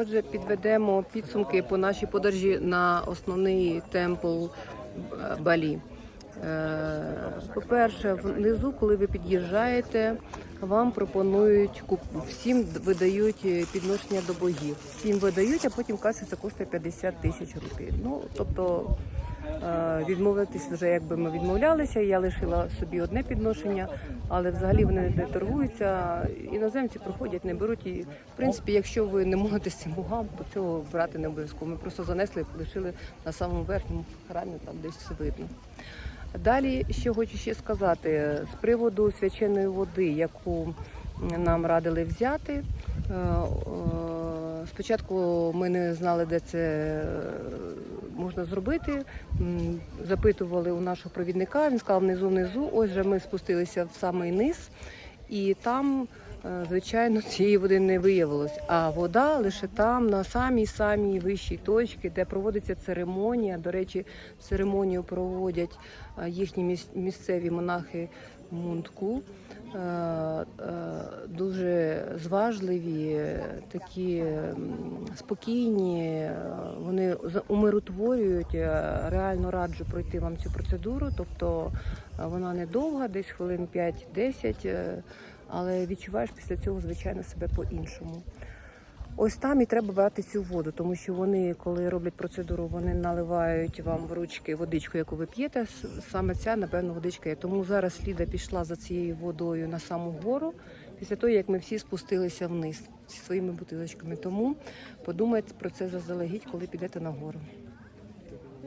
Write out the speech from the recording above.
Отже, підведемо підсумки по нашій подорожі на основний темпл е, Балі. Е, По-перше, внизу, коли ви під'їжджаєте, вам пропонують куп- всім видають підношення до богів. Всім видають, а потім кажуть, це коштує 50 тисяч рупій. Ну тобто відмовитись вже якби ми відмовлялися. Я лишила собі одне підношення, але взагалі вони не торгуються. Іноземці приходять, не беруть. І в принципі, якщо ви не можете цим богам, то цього брати не обов'язково. Ми просто занесли, лишили на самому верхньому храмі, там десь все видно. Далі, що хочу ще сказати, з приводу свяченої води, яку нам радили взяти. Е, е, Спочатку ми не знали, де це е, можна зробити. Запитували у нашого провідника, він сказав внизу внизу. Ось же ми спустилися в самий низ, і там, звичайно, цієї води не виявилось. А вода лише там, на самій самій вищій точці, де проводиться церемонія. До речі, церемонію проводять е, їхні міс- місцеві монахи Мунтку. Е, е, Дуже зважливі, е, такі спокійні. е, Вони умиротворюють. Е, Реально раджу пройти вам цю процедуру. Тобто е, вона не довга, десь хвилин 5-10, е, але відчуваєш після цього, звичайно, себе по-іншому. Ось там і треба брати цю воду, тому що вони, коли роблять процедуру, вони наливають вам в ручки водичку, яку ви п'єте. Саме ця, напевно, водичка є. Тому зараз Ліда пішла за цією водою на саму гору, після того, як ми всі спустилися вниз зі своїми бутилочками. Тому подумайте про це заздалегідь, коли підете на гору.